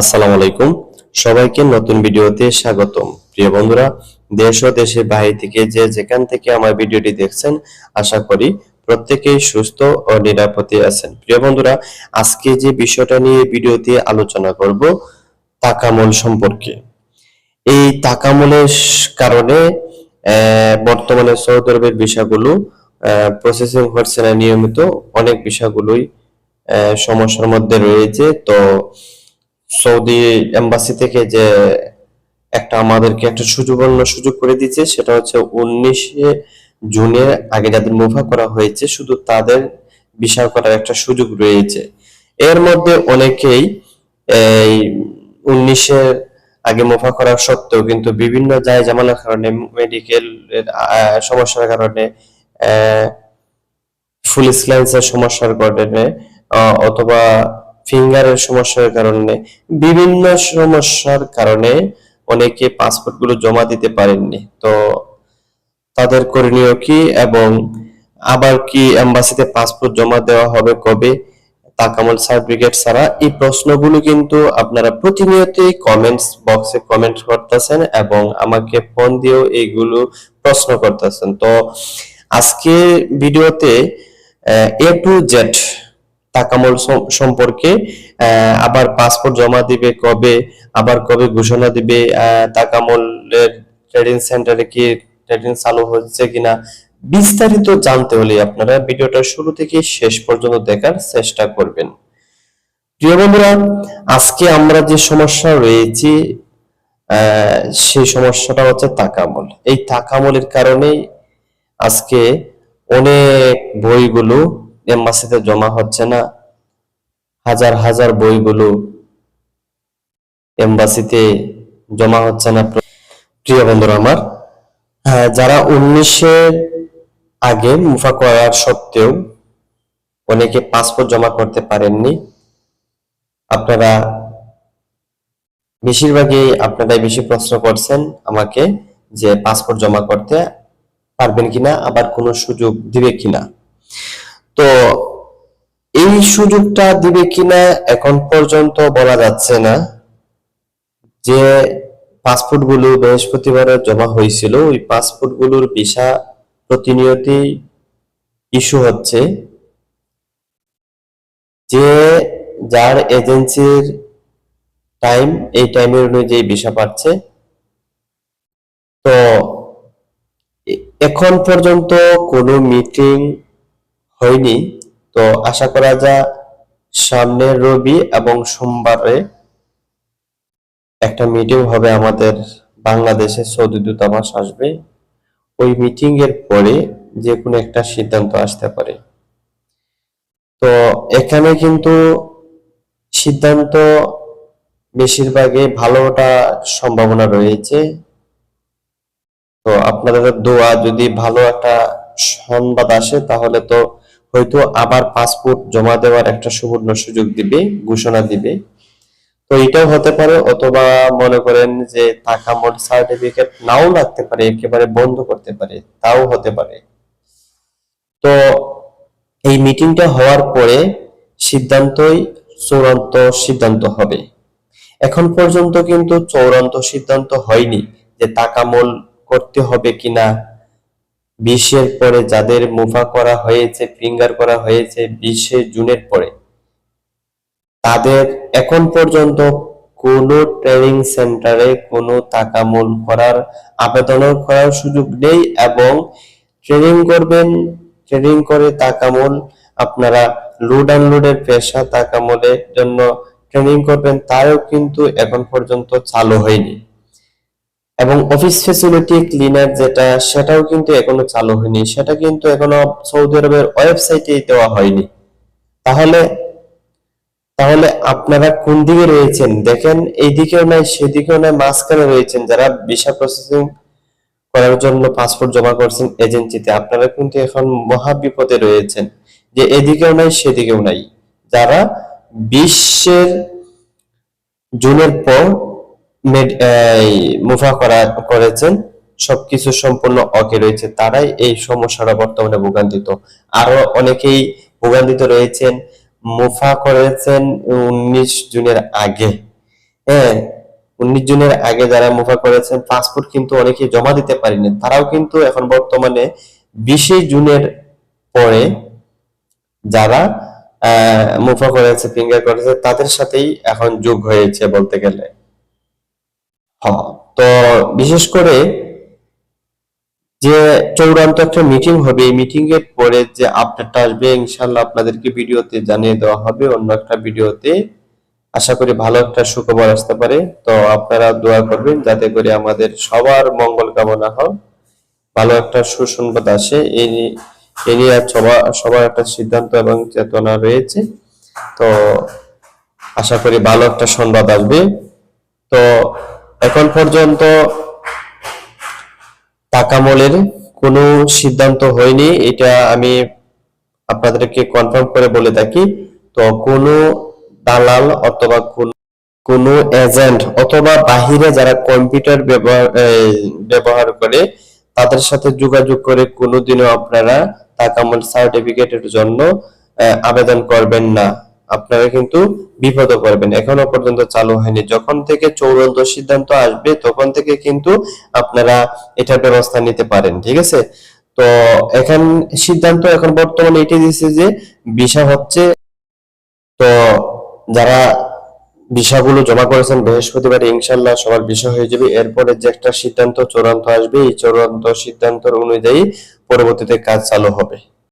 আসসালামু আলাইকুম। সবাইকে নতুন ভিডিওতে স্বাগতম। প্রিয় বন্ধুরা, দেশ ও দেশের বাইরে থেকে যে যেখান থেকে আমার ভিডিওটি দেখছেন, আশা করি প্রত্যেকেই সুস্থ ও নিরাপদে আছেন। প্রিয় বন্ধুরা, আজকে যে বিষয়টা নিয়ে ভিডিওতে আলোচনা করব, তাকামল সম্পর্কে। এই তাকামলের কারণে বর্তমানে সৌদি আরবের বিষয়গুলো প্রসেসিং হচ্ছে না নিয়মিত। অনেক বিষয়গুলোই সমস্যার মধ্যে রয়েছে। তো সৌদি এম্বাসি থেকে যে একটা আমাদেরকে একটা সুযোগন্য সুযোগ করে দিচ্ছে সেটা হচ্ছে উনিশে জুনের আগে যাদের মুভা করা হয়েছে, শুধু তাদের বিষয় করার একটা সুযোগ রয়েছে। এর মধ্যে অনেকেই এই উনিশের আগে মুভা করা সত্ত্বেও কিন্তু বিভিন্ন যায় জামালার কারণে মেডিকেল সমস্যার কারণে ফুল স্ল্যান্সের সমস্যার কারণে অথবা ফিঙ্গারের সমস্যার কারণে, বিভিন্ন সমস্যার কারণে অনেকে পাসপোর্টগুলো জমা দিতে পারেননি। তো তাদের করণীয় কি এবং আবার কি এম্বাসিতে পাসপোর্ট জমা দেওয়া হবে কবে? তাকামল সার্টিফিকেট ছাড়া এই প্রশ্নগুলো কিন্তু আপনারা প্রতিনিয়তই কমেন্টস বক্সে কমেন্ট করতেছেন এবং আমাকে ফোন দিয়েও এইগুলো প্রশ্ন করতেছেন। তো আজকে ভিডিওতে, এ টু জেড তাকামল সম্পর্কে আবার পাসপোর্ট জমা দিবে কবে, আবার কবে ঘোষণা দিবে তাকামলের ট্রেডিং সেন্টারে কি ট্রেডিং চালু হচ্ছে কিনা, বিস্তারিত জানতে হলে আপনারা ভিডিওটা শুরু থেকে শেষ পর্যন্ত দেখার চেষ্টা করবেন। প্রিয় বন্ধুরা, আজকে আমরা যে সমস্যা রয়েছি সেই সমস্যাটা হচ্ছে তাকামল এই তাকামলের কারণেই আজকে অনেক বইগুলো এম্বাসিতে জমা হচ্ছে না। হাজার হাজার বইগুলো এম্বাসিতে জমা হচ্ছে না। প্রিয় বন্ধুরা আমার হ্যাঁ, যারা উনিশের আগে মুফা করার সত্ত্বেও অনেকে পাসপোর্ট জমা করতে পারেননি আপনারা বেশিরভাগই আপনারাই বেশি প্রশ্ন করছেন আমাকে যে পাসপোর্ট জমা করতে পারবেন কিনা আবার কোনো সুযোগ দিবে কিনা। তো এই সুযোগটা দিবে কিনা এখন পর্যন্ত বলা যাচ্ছে না। যে পাসপোর্টগুলো বৃহস্পতিবারে জমা হয়েছিল, ওই পাসপোর্টগুলোর ভিসা প্রতিনিয়তই ইস্যু হচ্ছে। যে যার এজেন্সির টাইম, এই টাইমের অনুযায়ী ভিসা পাচ্ছে তো এখন পর্যন্ত কোনো মিটিং হয়নি। তো আশা করা যায় সামনের রবি এবং সোমবারে একটা মিটিং হবে আমাদের বাংলাদেশে সৌদি দূতাবাস আসবে। ওই মিটিং এর পরে যে কোনো একটা সিদ্ধান্ত আসতে পারে। তো এখানে কিন্তু সিদ্ধান্ত বেশিরভাগই ভালোটা সম্ভাবনা রয়েছে। তো আপনাদের দোয়া যদি ভালো একটা সংবাদ আসে তাহলে তো হয়তো আবার পাসপোর্ট জমা দেওয়ার একটা সুবর্ণ সুযোগ দিবে, ঘোষণা দিবে। তো এটাও হতে পারে, অথবা মনে করেন যে তাকামল সার্টিফিকেট নাও লাগতে পারে, একেবারে বন্ধ করতে পারে, তাও হতে পারে। তো এই মিটিংটা হওয়ার পরে সিদ্ধান্তই চূড়ান্ত সিদ্ধান্ত হবে। এখন পর্যন্ত কিন্তু চূড়ান্ত সিদ্ধান্ত হয়নি যে টাকা মোল করতে হবে কিনা। বিশের পরে যাদের মুফা করা হয়েছে, ফিঙ্গার করা হয়েছে বিশে জুনের পরে। তাদের এখন পর্যন্ত কোনো ট্রেনিং সেন্টারে কোনো তাকামুল করার আবেদন করার সুযোগ নেই এবং ট্রেনিং করবেন, ট্রেনিং করে তাকামুল, আপনারা লোড আনলোডের পেশা তাকামুলের জন্য ট্রেনিং করবেন তারও কিন্তু এখন পর্যন্ত চালু হয়নি। এবং অফিস ফ্যাসিলিটি ক্লিনার যেটা, সেটাও কিন্তু এখনও চালু হয়নি। সেটা কিন্তু এখনও সৌদি আরবের ওয়েবসাইটে দেওয়া হয়নি। তাহলে তাহলে আপনারা কোন দিকে রয়েছেন? দেখেন, এইদিকেও নাই, সেদিকেও নাই, মাঝখানে রয়েছেন যারা ভিসা প্রসেসিং করার জন্য পাসপোর্ট জমা করছেন এজেন্সিতে আপনারা কিন্তু এখন মহা বিপদে রয়েছেন যে এদিকেও নাই, সেদিকেও নাই। যারা বিশ্বের জুনের পর মুফা করা, করেছেন। সবকিছু সম্পূর্ণ অকে রয়েছে তারাই। এই সমস্যাটা বর্তমানে ভোগান্তিত। আরও অনেকেই ভোগান্তিত রয়েছেন। মুফা করেছেন উনিশ জুনের আগে। হ্যাঁ উনিশ জুনের আগে যারা মুফা করেছেন, পাসপোর্ট কিন্তু অনেকে জমা দিতে পারেনি। তারাও কিন্তু এখন বর্তমানে বিশে জুনের পরে যারা মুফা করেছে ফিঙ্গার করেছে, তাদের সাথেই এখন যোগ হয়েছে বলতে গেলে। হ্যাঁ তো বিশেষ করে যে চূড়ান্ত একটা মিটিং হবে, এই মিটিং এর পরে যে আপডেটটা আসবে ইনশাল্লাহ আপনাদেরকে ভিডিওতে জানিয়ে দেওয়া হবে, অন্য একটা ভিডিওতে। আশা করি ভালো একটা সুখবর আসতে পারে। তো আপনারা দোয়া করবেন যাতে করে আমাদের সবার মঙ্গল কামনা হোক, ভালো একটা সুসংবাদ আসে। এই নিয়ে- সবার সবার একটা সিদ্ধান্ত এবং চেতনা রয়েছে। তো আশা করি ভালো একটা সংবাদ আসবে। তো এখন পর্যন্ত টাকামলের কোনো সিদ্ধান্ত হয়নি, এটা আমি আপনাদেরকে কনফার্ম করে বলে থাকি। তো কোনো দালাল অথবা কোন এজেন্ট অথবা বাহিরে যারা কম্পিউটার ব্যবহার করে, তাদের সাথে যোগাযোগ করে কোনোদিনও আপনারা টাকামল সার্টিফিকেটের জন্য আবেদন করবেন না। আপনারা কিন্তু বিপদে পড়বেন। এখনও পর্যন্ত চালু হয়নি। যখন থেকে চূড়ান্ত সিদ্ধান্ত আসবে, তখন থেকে কিন্তু আপনারা এটার ব্যবস্থা নিতে পারেন, ঠিক আছে? তো এখন সিদ্ধান্ত এখন বর্তমানে এটাই দিচ্ছে যে ভিসা হচ্ছে, তো যারা ভিসাগুলো জমা করেছেন, বৃহস্পতিবার ইনশাল্লাহ সবার ভিসা হয়ে যাবে। এরপরে যে একটা সিদ্ধান্ত চূড়ান্ত আসবে, এই চূড়ান্ত সিদ্ধান্ত অনুযায়ী পরবর্তীতে কাজ চালু হবে।